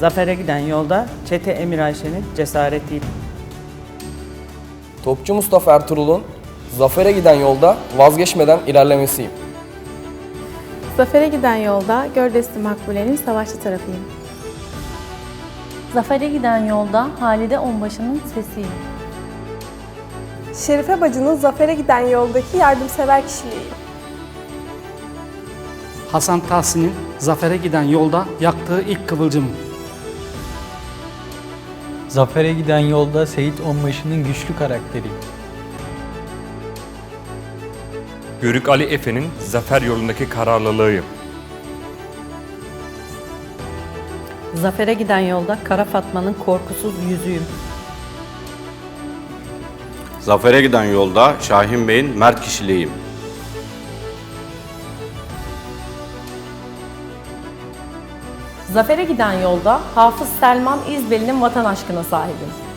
Zafere giden yolda Çete Emir Ayşe'nin cesaretiydi. Topçu Mustafa Ertuğrul'un zafere giden yolda vazgeçmeden ilerlemesiyim. Zafere giden yolda Gördesli Makbule'nin savaşçı tarafıyım. Zafere giden yolda Halide Onbaşı'nın sesiyim. Şerife bacının zafere giden yoldaki yardımsever kişiliği. Hasan Tahsin'in zafere giden yolda yaktığı ilk kıvılcım. Zafere giden yolda Seyit Onbaşı'nın güçlü karakteri. Yörük Ali Efe'nin zafer yolundaki kararlılığıyım. Zafere giden yolda Kara Fatma'nın korkusuz yüzüyüm. Zafere giden yolda Şahin Bey'in mert kişiliğiyim. Zafere giden yolda Hafız Selman İzbeli'nin vatan aşkına sahibim.